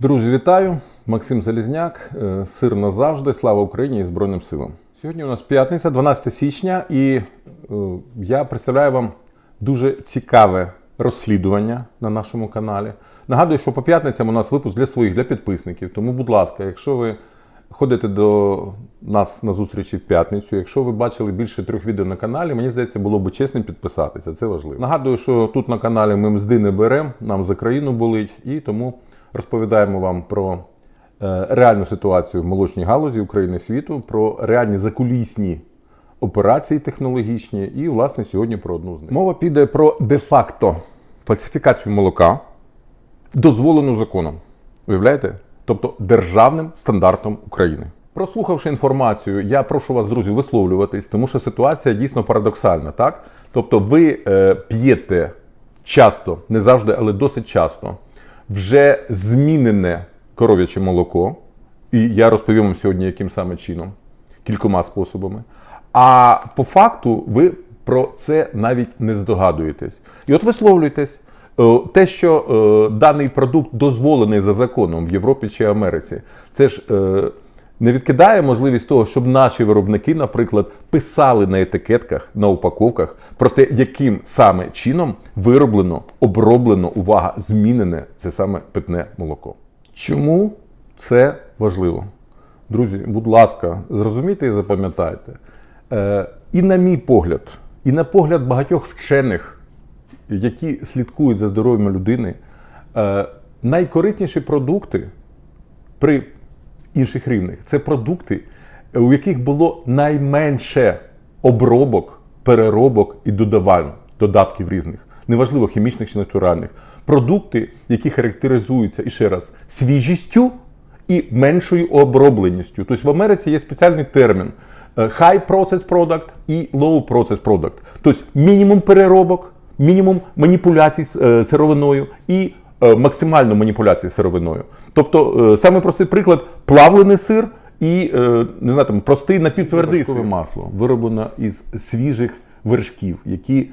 Друзі, вітаю! Максим Залізняк, е, сир назавжди. Слава Україні і Збройним силам. Сьогодні у нас п'ятниця, 12 січня, і е, я представляю вам дуже цікаве розслідування на нашому каналі. Нагадую, що по п'ятницям у нас випуск для своїх, для підписників. Тому, будь ласка, якщо ви ходите до нас на зустрічі в п'ятницю, якщо ви бачили більше трьох відео на каналі, мені здається, було б чесним підписатися. Це важливо. Нагадую, що тут на каналі ми мзди не беремо, нам за країну болить, і тому розповідаємо вам про е, реальну ситуацію в молочній галузі України і світу, про реальні закулісні операції технологічні, і, власне, сьогодні про одну з них. Мова піде про де-факто фальсифікацію молока, дозволену законом. Уявляєте? Тобто державним стандартом України. Прослухавши інформацію, я прошу вас, друзі, висловлюватись, тому що ситуація дійсно парадоксальна, так? Тобто, ви е, п'єте часто, не завжди, але досить часто, вже змінене коров'яче молоко, і я розповім вам сьогодні, яким саме чином, кількома способами. А по факту ви про це навіть не здогадуєтесь. І от висловлюєтесь. Е, Те, що е, даний продукт дозволений за законом в Європі чи Америці, це ж е, не відкидає можливість того, щоб наші виробники, наприклад, писали на етикетках, на упаковках про те, яким саме чином вироблено, оброблено, увага, змінене це саме питне молоко. Чому це важливо? Друзі, будь ласка, зрозумійте і запам'ятайте. Е, і на мій погляд, і на погляд багатьох вчених які слідкують за здоров'ям людини, е, найкорисніші продукти при інших рівнях це продукти, у яких було найменше обробок, переробок і додавань, додатків різних, неважливо хімічних чи натуральних. Продукти, які характеризуються і ще раз свіжістю і меншою обробленістю. Тобто в Америці є спеціальний термін е, high process product і low process product. Тобто мінімум переробок мінімум маніпуляцій з е, сировиною і е, маніпуляцію сировиною. Тобто, е, саме простий приклад плавлений сир і е, не знаю, там, простий напівтвердий сир. масло вироблено із свіжих вершків, які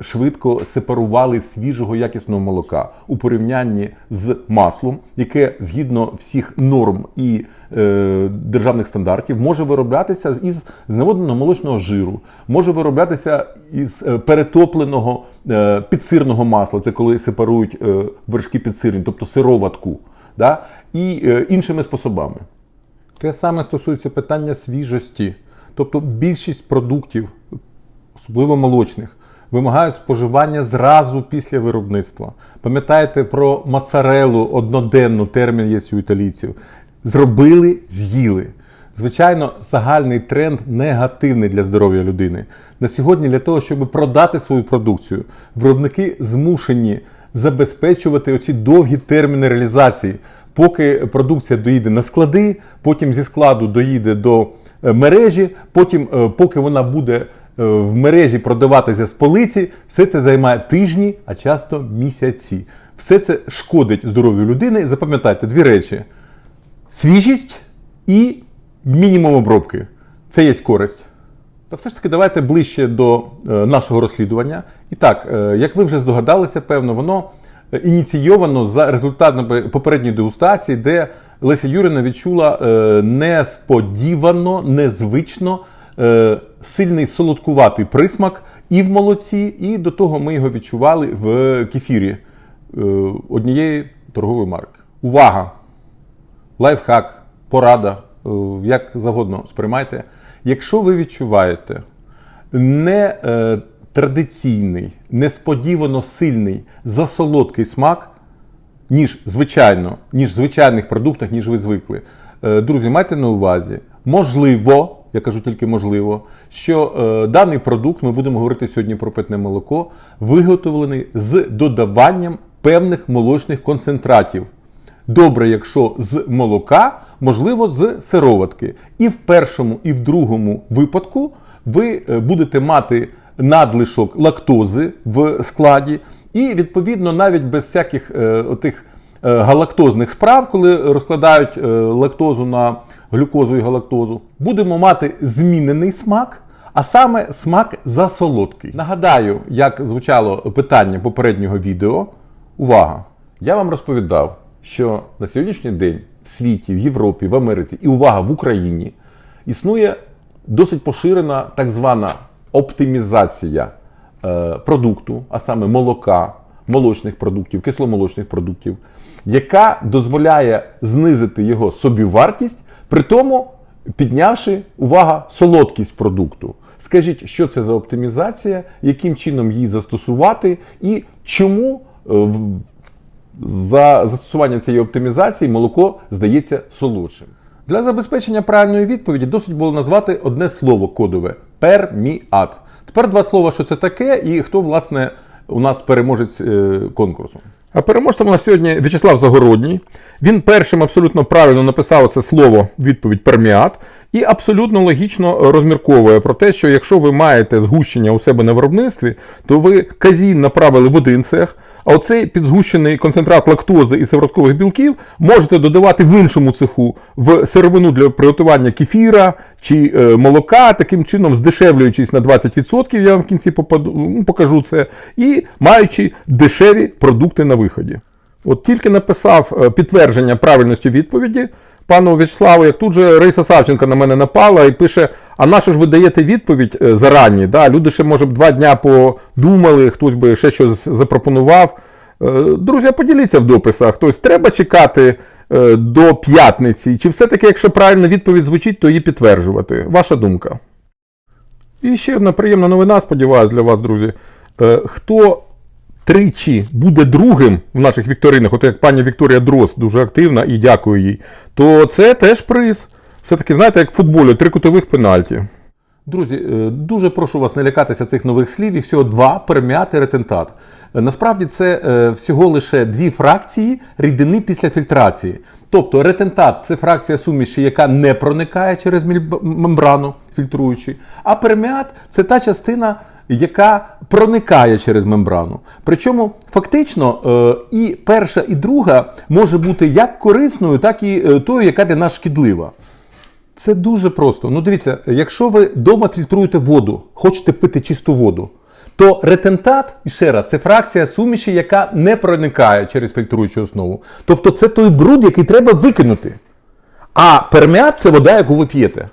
швидко сепарували свіжого якісного молока у порівнянні з маслом, яке згідно всіх норм і е, державних стандартів може вироблятися із зневодненого молочного жиру, може вироблятися із е, перетопленого е, підсирного масла. Це коли сепарують е, вершки підсирні, тобто сироватку, да? і е, іншими способами. Те саме стосується питання свіжості. Тобто більшість продуктів, особливо молочних, вимагають споживання зразу після виробництва. Пам'ятаєте про моцарелу одноденну, термін є у італійців. Зробили, з'їли. Звичайно, загальний тренд негативний для здоров'я людини. На сьогодні для того, щоб продати свою продукцію, виробники змушені забезпечувати оці довгі терміни реалізації, поки продукція доїде на склади, потім зі складу доїде до е, мережі, потім, е, поки вона буде в мережі продаватися з полиці, все це займає тижні, а часто місяці. Все це шкодить здоров'ю людини. Запам'ятайте дві речі: свіжість і мінімум обробки. Це є користь. Та все ж таки, давайте ближче до е, нашого розслідування. І так, е, як ви вже здогадалися, певно, воно е, ініційовано за результатами попередньої дегустації, де Леся Юрина відчула е, несподівано, незвично е, сильний солодкуватий присмак і в молоці, і до того ми його відчували в кефірі е, однієї торгової марки. Увага! лайфхак, порада, е, як завгодно сприймайте. Якщо ви відчуваєте не е, традиційний, несподівано сильний засолодкий смак, ніж звичайно, ніж в звичайних продуктах, ніж ви звикли. Е, Друзі, майте на увазі, можливо, я кажу тільки можливо, що е, даний продукт, ми будемо говорити сьогодні про питне молоко, виготовлений з додаванням певних молочних концентратів. Добре, якщо з молока, можливо, з сироватки. І в першому, і в другому випадку ви е, будете мати надлишок лактози в складі, і відповідно навіть без всяких е, отих е, галактозних справ, коли розкладають е, лактозу на глюкозу і галактозу, будемо мати змінений смак. А саме смак засолодкий. Нагадаю, як звучало питання попереднього відео. Увага! Я вам розповідав, що на сьогоднішній день в світі, в Європі, в Америці і увага в Україні існує досить поширена так звана оптимізація е, продукту, а саме молока, молочних продуктів, кисломолочних продуктів, яка дозволяє знизити його собівартість, при тому піднявши увага солодкість продукту. Скажіть, що це за оптимізація, яким чином її застосувати, і чому е, за застосування цієї оптимізації молоко здається солодшим. Для забезпечення правильної відповіді досить було назвати одне слово кодове перміат. Тепер два слова, що це таке, і хто, власне, у нас переможець е, конкурсу. А переможцем у нас сьогодні В'ячеслав Загородній. Він першим абсолютно правильно написав це слово відповідь перміат і абсолютно логічно розмірковує про те, що якщо ви маєте згущення у себе на виробництві, то ви казін направили в один цех, а оцей підзгущений концентрат лактози і сивороткових білків можете додавати в іншому цеху в сировину для приготування кефіра чи е, молока, таким чином здешевлюючись на 20%, я вам в кінці попаду, ну, покажу це, і маючи дешеві продукти на виході. От тільки написав е, підтвердження правильності відповіді пану В'ячеславу, як тут же Раїса Савченко на мене напала і пише: а на що ж ви даєте відповідь е, зарані? Да? Люди ще, може б, два дня подумали, хтось би ще щось запропонував. Е, Друзі, поділіться в дописах. Тобто треба чекати е, до п'ятниці, чи все-таки, якщо правильна відповідь звучить, то її підтверджувати. Ваша думка. І ще одна приємна новина, сподіваюся, для вас, друзі. Хто тричі буде другим в наших вікторинах, от як пані Вікторія Дрос дуже активна і дякую їй, то це теж приз. Все-таки, знаєте, як в футболі, три кутових пенальті. Друзі, е, дуже прошу вас не лякатися цих нових слів. Їх всього два перміат і ретентат. Е, Насправді це е, всього лише дві фракції рідини після фільтрації. Тобто ретентат це фракція суміші, яка не проникає через мембрану, фільтруючи, а перміат це та частина, яка проникає через мембрану. Причому фактично е, і перша, і друга може бути як корисною, так і е, тою, яка для нас шкідлива. Це дуже просто. Ну дивіться, якщо ви вдома фільтруєте воду, хочете пити чисту воду, то ретентат, і ще раз, це фракція суміші, яка не проникає через фільтруючу основу. Тобто це той бруд, який треба викинути. А перміат це вода, яку ви п'єте.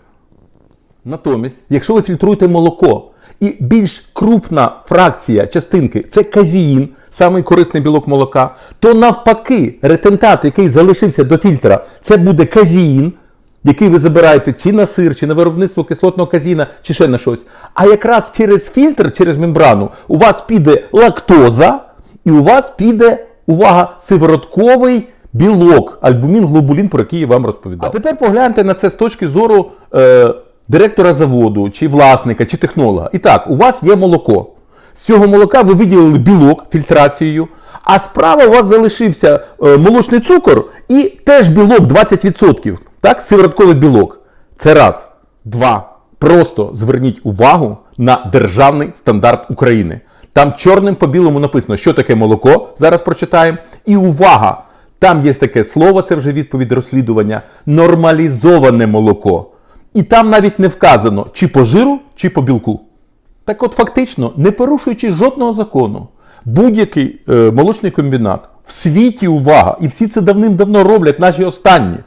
Натомість, якщо ви фільтруєте молоко, і більш крупна фракція частинки це казіїн, самий корисний білок молока, то навпаки, ретентат, який залишився до фільтра, це буде казіїн, який ви забираєте чи на сир, чи на виробництво кислотного казіна, чи ще на щось. А якраз через фільтр, через мембрану, у вас піде лактоза, і у вас піде, увага, сиворотковий білок, альбумін, глобулін, про який я вам розповідав. А тепер погляньте на це з точки зору е, директора заводу, чи власника, чи технолога. І так, у вас є молоко. З цього молока ви виділили білок фільтрацією, а справа у вас залишився е, молочний цукор і теж білок 20%. Так, сиворотковий білок. Це раз. Два. Просто зверніть увагу на державний стандарт України. Там чорним по білому написано, що таке молоко. Зараз прочитаємо. І увага! Там є таке слово, це вже відповідь розслідування. Нормалізоване молоко. І там навіть не вказано, чи по жиру, чи по білку. Так от, фактично, не порушуючи жодного закону, будь-який е, молочний комбінат в світі увага, і всі це давним-давно роблять, наші останні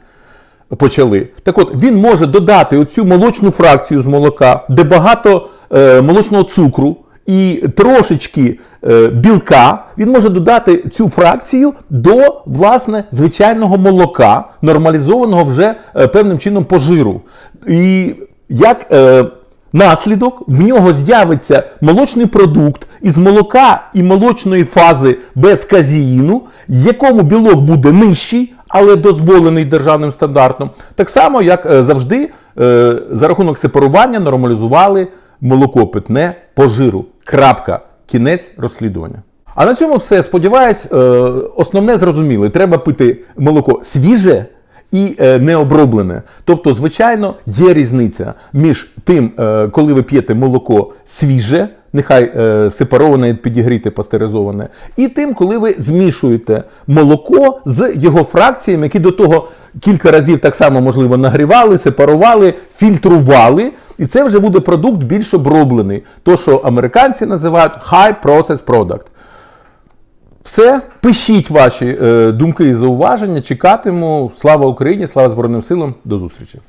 почали. Так от, він може додати оцю молочну фракцію з молока, де багато е, молочного цукру і трошечки е, білка. Він може додати цю фракцію до власне звичайного молока, нормалізованого вже е, певним чином по жиру. І як е, наслідок в нього з'явиться молочний продукт із молока і молочної фази без казеїну, якому білок буде нижчий, але дозволений державним стандартом. Так само, як е, завжди, за рахунок сепарування нормалізували молоко питне по жиру. Крапка. Кінець розслідування. А на цьому все. Сподіваюсь, е, основне зрозуміли. Треба пити молоко свіже і е, необроблене. Тобто, звичайно, є різниця між тим, е, коли ви п'єте молоко свіже, нехай е, сепароване, підігріте, пастеризоване, і тим, коли ви змішуєте молоко з його фракціями, які до того кілька разів так само можливо нагрівали, сепарували, фільтрували. І це вже буде продукт більш оброблений. То, що американці називають high process product. Все, пишіть ваші е, думки і зауваження. Чекатиму. Слава Україні, слава Збройним силам. До зустрічі.